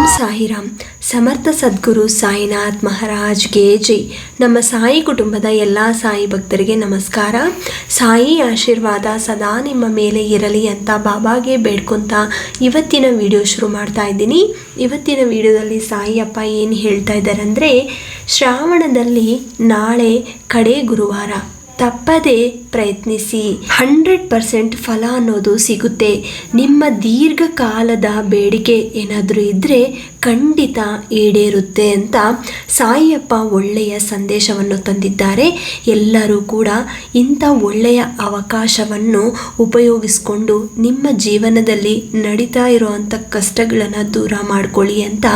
ಓಂ ಸಾಯಿರಾಮ್. ಸಮರ್ಥ ಸದ್ಗುರು ಸಾಯಿನಾಥ್ ಮಹಾರಾಜ್ಗೆ ಜೈ. ನಮ್ಮ ಸಾಯಿ ಕುಟುಂಬದ ಎಲ್ಲ ಸಾಯಿ ಭಕ್ತರಿಗೆ ನಮಸ್ಕಾರ. ಸಾಯಿ ಆಶೀರ್ವಾದ ಸದಾ ನಿಮ್ಮ ಮೇಲೆ ಇರಲಿ ಅಂತ ಬಾಬಾಗೆ ಬೇಡ್ಕೊಂತ ಇವತ್ತಿನ ವಿಡಿಯೋ ಶುರು ಮಾಡ್ತಾ ಇದ್ದೀನಿ. ಇವತ್ತಿನ ವಿಡಿಯೋದಲ್ಲಿ ಸಾಯಿ ಅಪ್ಪ ಏನು ಹೇಳ್ತಾ ಇದ್ದಾರೆ ಅಂದರೆ ಶ್ರಾವಣದಲ್ಲಿ ನಾಳೆ ಕಡೆ ಗುರುವಾರ. ತಪ್ಪದೆ ಪ್ರಯತ್ನಿಸಿ. ಹಂಡ್ರೆಡ್ ಪರ್ಸೆಂಟ್ ಫಲ ಅನ್ನೋದು ಸಿಗುತ್ತೆ. ನಿಮ್ಮ ದೀರ್ಘಕಾಲದ ಬೇಡಿಕೆ ಏನಾದರೂ ಇದ್ದರೆ ಖಂಡಿತ ಈಡೇರುತ್ತೆ ಅಂತ ಸಾಯಿಯಪ್ಪ ಒಳ್ಳೆಯ ಸಂದೇಶವನ್ನು ತಂದಿದ್ದಾರೆ. ಎಲ್ಲರೂ ಕೂಡ ಇಂಥ ಒಳ್ಳೆಯ ಅವಕಾಶವನ್ನು ಉಪಯೋಗಿಸಿಕೊಂಡು ನಿಮ್ಮ ಜೀವನದಲ್ಲಿ ನಡೀತಾ ಇರುವಂಥ ಕಷ್ಟಗಳನ್ನು ದೂರ ಮಾಡಿಕೊಳ್ಳಿ ಅಂತ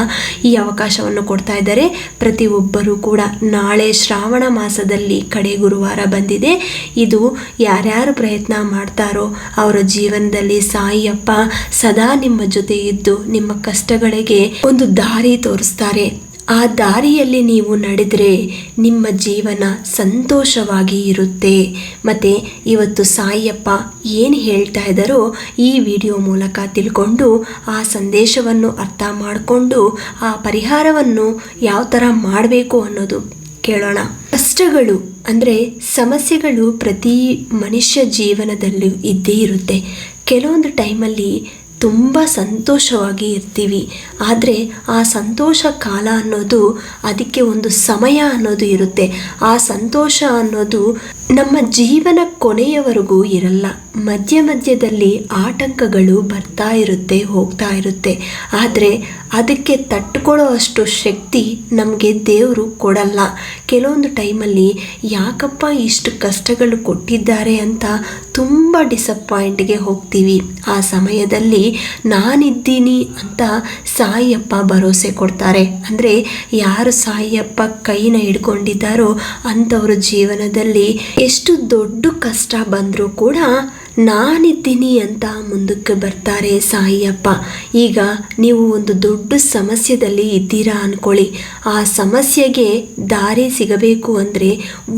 ಈ ಅವಕಾಶವನ್ನು ಕೊಡ್ತಾ ಇದ್ದಾರೆ. ಪ್ರತಿಯೊಬ್ಬರೂ ಕೂಡ ನಾಳೆ ಶ್ರಾವಣ ಮಾಸದಲ್ಲಿ ಕಡೆ ಗುರುವಾರ ಬಂದಿದೆ. ಇದು ಯಾರ್ಯಾರು ಪ್ರಯತ್ನ ಮಾಡ್ತಾರೋ ಅವರ ಜೀವನದಲ್ಲಿ ಸಾಯಿಯಪ್ಪ ಸದಾ ನಿಮ್ಮ ಜೊತೆ ಇದ್ದು ನಿಮ್ಮ ಕಷ್ಟಗಳಿಗೆ ಒಂದು ದಾರಿ ತೋರಿಸ್ತಾರೆ. ಆ ದಾರಿಯಲ್ಲಿ ನೀವು ನಡೆದರೆ ನಿಮ್ಮ ಜೀವನ ಸಂತೋಷವಾಗಿ ಇರುತ್ತೆ. ಮತ್ತು ಇವತ್ತು ಸಾಯಿಯಪ್ಪ ಏನು ಹೇಳ್ತಾ ಇದ್ದಾರೋ ಈ ವಿಡಿಯೋ ಮೂಲಕ ತಿಳ್ಕೊಂಡು ಆ ಸಂದೇಶವನ್ನು ಅರ್ಥ ಮಾಡಿಕೊಂಡು ಆ ಪರಿಹಾರವನ್ನು ಯಾವ ಥರ ಮಾಡಬೇಕು ಅನ್ನೋದು ಕೇಳೋಣ. ಕಷ್ಟಗಳು ಅಂದರೆ ಸಮಸ್ಯೆಗಳು ಪ್ರತಿ ಮನುಷ್ಯ ಜೀವನದಲ್ಲೂ ಇದ್ದೇ ಇರುತ್ತೆ. ಕೆಲವೊಂದು ಟೈಮಲ್ಲಿ ತುಂಬ ಸಂತೋಷವಾಗಿ ಇರ್ತೀವಿ. ಆದರೆ ಆ ಸಂತೋಷ ಕಾಲ ಅನ್ನೋದು ಅದಕ್ಕೆ ಒಂದು ಸಮಯ ಅನ್ನೋದು ಇರುತ್ತೆ. ಆ ಸಂತೋಷ ಅನ್ನೋದು ನಮ್ಮ ಜೀವನ ಕೊನೆಯವರೆಗೂ ಇರಲ್ಲ. ಮಧ್ಯ ಮಧ್ಯದಲ್ಲಿ ಆಟಂಕಗಳು ಬರ್ತಾ ಇರುತ್ತೆ, ಹೋಗ್ತಾ ಇರುತ್ತೆ. ಆದರೆ ಅದಕ್ಕೆ ತಟ್ಕೊಳ್ಳೋ ಅಷ್ಟು ಶಕ್ತಿ ನಮಗೆ ದೇವರು ಕೊಡಲ್ಲ. ಕೆಲವೊಂದು ಟೈಮಲ್ಲಿ ಯಾಕಪ್ಪ ಇಷ್ಟು ಕಷ್ಟಗಳು ಕೊಟ್ಟಿದ್ದಾರೆ ಅಂತ ತುಂಬ ಡಿಸಪಾಯಿಂಟ್ಗೆ ಹೋಗ್ತೀವಿ. ಆ ಸಮಯದಲ್ಲಿ ನಾನಿದ್ದೀನಿ ಅಂತ ಸಾಯಿಯಪ್ಪ ಭರವಸೆ ಕೊಡ್ತಾರೆ. ಅಂದರೆ ಯಾರು ಸಾಯಿಯಪ್ಪ ಕೈನ ಹಿಡ್ಕೊಂಡಿದ್ದಾರೋ ಅಂಥವ್ರ ಜೀವನದಲ್ಲಿ ಎಷ್ಟು ದೊಡ್ಡ ಕಷ್ಟ ಬಂದರೂ ಕೂಡ ನಾನಿದ್ದೀನಿ ಅಂತ ಮುಂದಕ್ಕೆ ಬರ್ತಾರೆ ಸಾಯಿಯಪ್ಪ. ಈಗ ನೀವು ಒಂದು ದೊಡ್ಡ ಸಮಸ್ಯೆದಲ್ಲಿ ಇದ್ದೀರಾ ಅಂದ್ಕೊಳ್ಳಿ ಆ ಸಮಸ್ಯೆಗೆ ದಾರಿ ಸಿಗಬೇಕು ಅಂದರೆ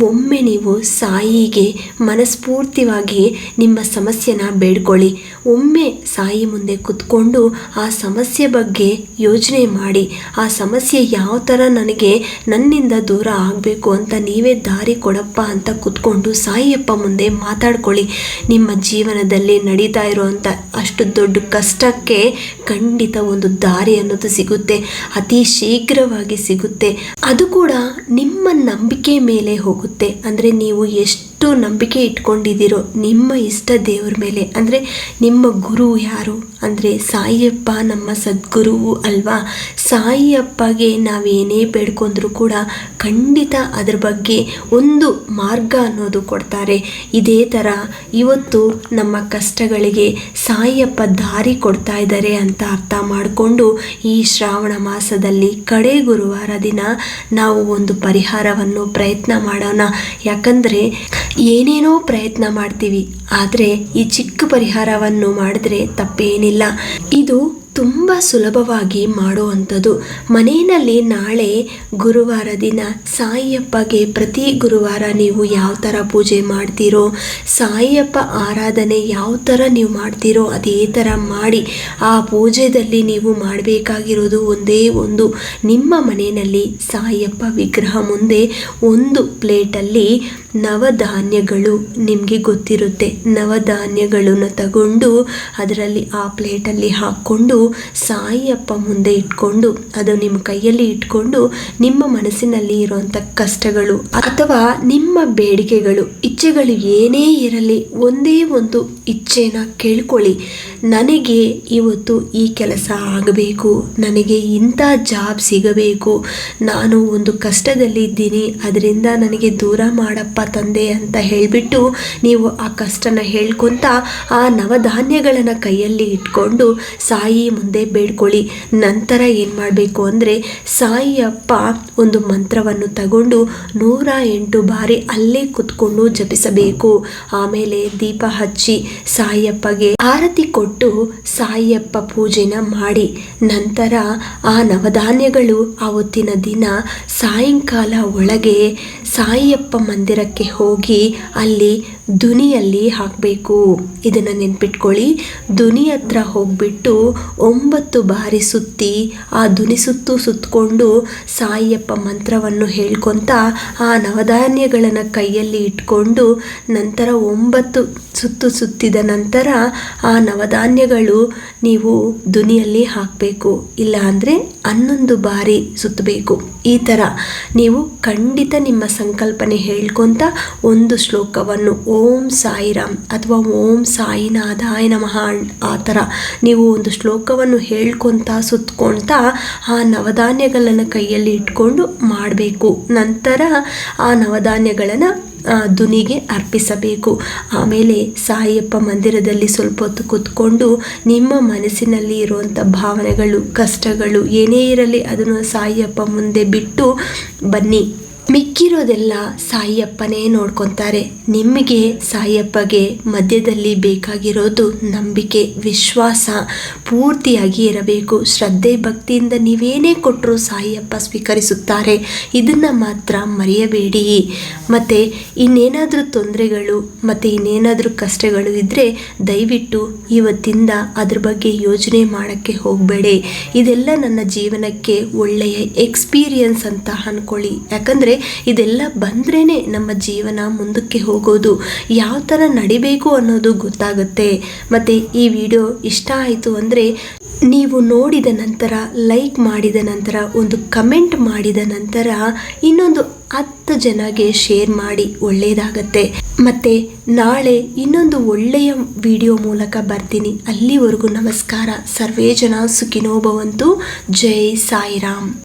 ಒಮ್ಮೆ ನೀವು ಸಾಯಿಗೆ ಮನಸ್ಫೂರ್ತಿವಾಗಿ ನಿಮ್ಮ ಸಮಸ್ಯೆನ ಬೇಡ್ಕೊಳ್ಳಿ. ಒಮ್ಮೆ ಸಾಯಿ ಮುಂದೆ ಕುತ್ಕೊಂಡು ಆ ಸಮಸ್ಯೆ ಬಗ್ಗೆ ಯೋಚನೆ ಮಾಡಿ. ಆ ಸಮಸ್ಯೆ ಯಾವ ಥರ ನನಗೆ ನನ್ನಿಂದ ದೂರ ಆಗಬೇಕು ಅಂತ ನೀವೇ ದಾರಿ ಕೊಡಪ್ಪ ಅಂತ ಕುತ್ಕೊಂಡು ಸಾಯಿಯಪ್ಪ ಮುಂದೆ ಮಾತಾಡ್ಕೊಳ್ಳಿ. ನಿಮ್ಮ ಜೀವನದಲ್ಲಿ ನಡೀತಾ ಇರುವಂಥ ಅಷ್ಟು ದೊಡ್ಡ ಕಷ್ಟಕ್ಕೆ ಖಂಡಿತ ಒಂದು ದಾರಿ ಅನ್ನೋದು ಸಿಗುತ್ತೆ. ಅತಿ ಶೀಘ್ರವಾಗಿ ಸಿಗುತ್ತೆ. ಅದು ಕೂಡ ನಿಮ್ಮ ನಂಬಿಕೆ ಮೇಲೆ ಹೋಗುತ್ತೆ. ಅಂದರೆ ನೀವು ಎಷ್ಟು ನಂಬಿಕೆ ಇಟ್ಕೊಂಡಿದ್ದೀರೋ ನಿಮ್ಮ ಇಷ್ಟ ದೇವ್ರ ಮೇಲೆ. ಅಂದರೆ ನಿಮ್ಮ ಗುರು ಯಾರು? ಅಂದರೆ ಸಾಯಿಯಪ್ಪ ನಮ್ಮ ಸದ್ಗುರುವು ಅಲ್ವಾ? ಸಾಯಿಯಪ್ಪಗೆ ನಾವೇನೇ ಬೇಡ್ಕೊಂಡ್ರೂ ಕೂಡ ಖಂಡಿತ ಅದ್ರ ಬಗ್ಗೆ ಒಂದು ಮಾರ್ಗ ಅನ್ನೋದು ಕೊಡ್ತಾರೆ. ಇದೇ ಥರ ಇವತ್ತು ನಮ್ಮ ಕಷ್ಟಗಳಿಗೆ ಸಾಯಿಯಪ್ಪ ದಾರಿ ಕೊಡ್ತಾ ಇದ್ದಾರೆ ಅಂತ ಅರ್ಥ ಮಾಡಿಕೊಂಡು ಈ ಶ್ರಾವಣ ಮಾಸದಲ್ಲಿ ಕಡೆ ಗುರುವಾರ ದಿನ ನಾವು ಒಂದು ಪರಿಹಾರವನ್ನು ಪ್ರಯತ್ನ ಮಾಡೋಣ. ಯಾಕಂದರೆ ಏನೇನೋ ಪ್ರಯತ್ನ ಮಾಡ್ತೀವಿ ಆದರೆ ಈ ಚಿಕ್ಕ ಪರಿಹಾರವನ್ನು ಮಾಡಿದ್ರೆ ತಪ್ಪೇನಿಲ್ಲ. ಇದು ತುಂಬ ಸುಲಭವಾಗಿ ಮಾಡುವಂಥದ್ದು. ಮನೆಯಲ್ಲಿ ನಾಳೆ ಗುರುವಾರ ದಿನ ಸಾಯಿಯಪ್ಪಗೆ ಪ್ರತಿ ಗುರುವಾರ ನೀವು ಯಾವ ಥರ ಪೂಜೆ ಮಾಡ್ತೀರೋ, ಸಾಯಿಯಪ್ಪ ಆರಾಧನೆ ಯಾವ ಥರ ನೀವು ಮಾಡ್ತೀರೋ ಅದೇ ಥರ ಮಾಡಿ ಆ ಪೂಜೆಯಲ್ಲಿ ನೀವು ಮಾಡಬೇಕಾಗಿರೋದು ಒಂದೇ ಒಂದು ನಿಮ್ಮ ಮನೆಯಲ್ಲಿ ಸಾಯಿಯಪ್ಪ ವಿಗ್ರಹ ಮುಂದೆ ಒಂದು ಪ್ಲೇಟಲ್ಲಿ ನವಧಾನ್ಯಗಳು ನಿಮಗೆ ಗೊತ್ತಿರುತ್ತೆ. ನವಧಾನ್ಯಗಳನ್ನು ತಗೊಂಡು ಅದರಲ್ಲಿ ಆ ಪ್ಲೇಟಲ್ಲಿ ಹಾಕ್ಕೊಂಡು ಸಾಯಿಯಪ್ಪ ಮುಂದೆ ಇಟ್ಕೊಂಡು, ಅದು ನಿಮ್ಮ ಕೈಯಲ್ಲಿ ಇಟ್ಕೊಂಡು ನಿಮ್ಮ ಮನಸ್ಸಿನಲ್ಲಿ ಇರುವಂಥ ಕಷ್ಟಗಳು ಅಥವಾ ನಿಮ್ಮ ಬೇಡಿಕೆಗಳು, ಇಚ್ಛೆಗಳು ಏನೇ ಇರಲಿ, ಒಂದೇ ಒಂದು ಇಚ್ಛೆನ ಕೇಳ್ಕೊಳ್ಳಿ. ನನಗೆ ಇವತ್ತು ಈ ಕೆಲಸ ಆಗಬೇಕು, ನನಗೆ ಇಂಥ ಜಾಬ್ ಸಿಗಬೇಕು, ನಾನು ಒಂದು ಕಷ್ಟದಲ್ಲಿ ಇದ್ದೀನಿ, ಅದರಿಂದ ನನಗೆ ದೂರ ಮಾಡಪ್ಪ ತಂದೆ ಅಂತ ಹೇಳಿಬಿಟ್ಟು ನೀವು ಆ ಕಷ್ಟನ ಹೇಳ್ಕೊತ ಆ ನವಧಾನ್ಯಗಳನ್ನು ಕೈಯಲ್ಲಿ ಇಟ್ಕೊಂಡು ಸಾಯಿ ಮುಂದೆ ಬೇಡ್ಕೊಳ್ಳಿ. ನಂತರ ಏನು ಮಾಡಬೇಕು ಅಂದರೆ ಸಾಯಿಯಪ್ಪ ಒಂದು ಮಂತ್ರವನ್ನು ತಗೊಂಡು ನೂರ ಎಂಟು ಬಾರಿ ಅಲ್ಲೇ ಕುತ್ಕೊಂಡು ಜಪಿಸಬೇಕು. ಆಮೇಲೆ ದೀಪ ಹಚ್ಚಿ ಸಾಯಿಯಪ್ಪಗೆ ಆರತಿ ಕೊಟ್ಟು ಸಾಯಿಯಪ್ಪ ಪೂಜೆನ ಮಾಡಿ. ನಂತರ ಆ ನವಧಾನ್ಯಗಳು ಆವತ್ತಿನ ದಿನ ಸಾಯಂಕಾಲ ಒಳಗೆ ಸಾಯಿಯಪ್ಪ ಮಂದಿರಕ್ಕೆ ಹೋಗಿ ಅಲ್ಲಿ ದುನಿಯಲ್ಲಿ ಹಾಕಬೇಕು. ಇದನ್ನು ನೆನ್ಪಿಟ್ಕೊಳ್ಳಿ. ದುನಿ ಹತ್ರ ಹೋಗ್ಬಿಟ್ಟು ಒಂಬತ್ತು ಬಾರಿ ಸುತ್ತಿ ಆ ದುನಿ ಸುತ್ತು ಸುತ್ತಕೊಂಡು ಸಾಯಿಯಪ್ಪ ಮಂತ್ರವನ್ನು ಹೇಳ್ಕೊತ ಆ ನವಧಾನ್ಯಗಳನ್ನು ಕೈಯಲ್ಲಿ ಇಟ್ಕೊಂಡು ನಂತರ ಒಂಬತ್ತು ಸುತ್ತು ಸುತ್ತಿದ ನಂತರ ಆ ನವಧಾನ್ಯಗಳು ನೀವು ದುನಿಯಲ್ಲಿ ಹಾಕಬೇಕು. ಇಲ್ಲ ಅಂದರೆ ಹನ್ನೊಂದು ಬಾರಿ ಸುತ್ತಬೇಕು. ಈ ಥರ ನೀವು ಖಂಡಿತ ನಿಮ್ಮ ಸಂಕಲ್ಪನೆ ಹೇಳ್ಕೊತ ಒಂದು ಶ್ಲೋಕವನ್ನು ಓಂ ಸಾಯಿರಾಮ್ ಅಥವಾ ಓಂ ಸಾಯಿನಾಥಾಯ ನಮಃ ಆ ಥರ ನೀವು ಒಂದು ಶ್ಲೋಕವನ್ನು ಹೇಳ್ಕೊತ ಸುತ್ಕೊಳ್ತಾ ಆ ನವಧಾನ್ಯಗಳನ್ನು ಕೈಯಲ್ಲಿ ಇಟ್ಕೊಂಡು ಮಾಡಬೇಕು. ನಂತರ ಆ ನವಧಾನ್ಯಗಳನ್ನು ದುನಿಗೆ ಅರ್ಪಿಸಬೇಕು. ಆಮೇಲೆ ಸಾಯಿಯಪ್ಪ ಮಂದಿರದಲ್ಲಿ ಸ್ವಲ್ಪ ಹೊತ್ತು ಕೂತ್ಕೊಂಡು ನಿಮ್ಮ ಮನಸ್ಸಿನಲ್ಲಿ ಇರುವಂಥ ಭಾವನೆಗಳು, ಕಷ್ಟಗಳು ಏನೇ ಇರಲಿ ಅದನ್ನು ಸಾಯಿಯಪ್ಪ ಮುಂದೆ ಬಿಟ್ಟು ಬನ್ನಿ. ಮಿಕ್ಕಿರೋದೆಲ್ಲ ಸಾಯಿಯಪ್ಪನೇ ನೋಡ್ಕೊತಾರೆ. ನಿಮಗೆ ಸಾಯಿಯಪ್ಪಗೆ ಮಧ್ಯದಲ್ಲಿ ಬೇಕಾಗಿರೋದು ನಂಬಿಕೆ, ವಿಶ್ವಾಸ ಪೂರ್ತಿಯಾಗಿ ಇರಬೇಕು. ಶ್ರದ್ಧೆ, ಭಕ್ತಿಯಿಂದ ನೀವೇನೇ ಕೊಟ್ಟರೂ ಸಾಯಿಯಪ್ಪ ಸ್ವೀಕರಿಸುತ್ತಾರೆ. ಇದನ್ನು ಮಾತ್ರ ಮರೆಯಬೇಡಿ. ಮತ್ತು ಇನ್ನೇನಾದರೂ ತೊಂದರೆಗಳು, ಮತ್ತು ಇನ್ನೇನಾದರೂ ಕಷ್ಟಗಳು ಇದ್ದರೆ ದಯವಿಟ್ಟು ಇವತ್ತಿಂದ ಅದ್ರ ಬಗ್ಗೆ ಯೋಚನೆ ಮಾಡೋಕ್ಕೆ ಹೋಗಬೇಡಿ. ಇದೆಲ್ಲ ನನ್ನ ಜೀವನಕ್ಕೆ ಒಳ್ಳೆಯ ಎಕ್ಸ್ಪೀರಿಯನ್ಸ್ ಅಂತ ಅಂದ್ಕೊಳ್ಳಿ ಯಾಕಂದರೆ ಇದೆಲ್ಲ ಬಂದ್ರೇ ನಮ್ಮ ಜೀವನ ಮುಂದಕ್ಕೆ ಹೋಗೋದು. ಯಾವ ಥರ ನಡಿಬೇಕು ಅನ್ನೋದು ಗೊತ್ತಾಗುತ್ತೆ. ಮತ್ತು ಈ ವಿಡಿಯೋ ಇಷ್ಟ ಆಯಿತು ಅಂದರೆ ನೀವು ನೋಡಿದ ನಂತರ, ಲೈಕ್ ಮಾಡಿದ ನಂತರ, ಒಂದು ಕಮೆಂಟ್ ಮಾಡಿದ ನಂತರ ಇನ್ನೊಂದು ಹತ್ತು ಜನಗೆ ಶೇರ್ ಮಾಡಿ ಒಳ್ಳೆಯದಾಗತ್ತೆ ಮತ್ತು ನಾಳೆ ಇನ್ನೊಂದು ಒಳ್ಳೆಯ ವಿಡಿಯೋ ಮೂಲಕ ಬರ್ತೀನಿ. ಅಲ್ಲಿವರೆಗೂ ನಮಸ್ಕಾರ. ಸರ್ವೇ ಜನ ಸುಖಿನೋ ಭವಂತು. ಜೈ ಸಾಯಿರಾಮ್.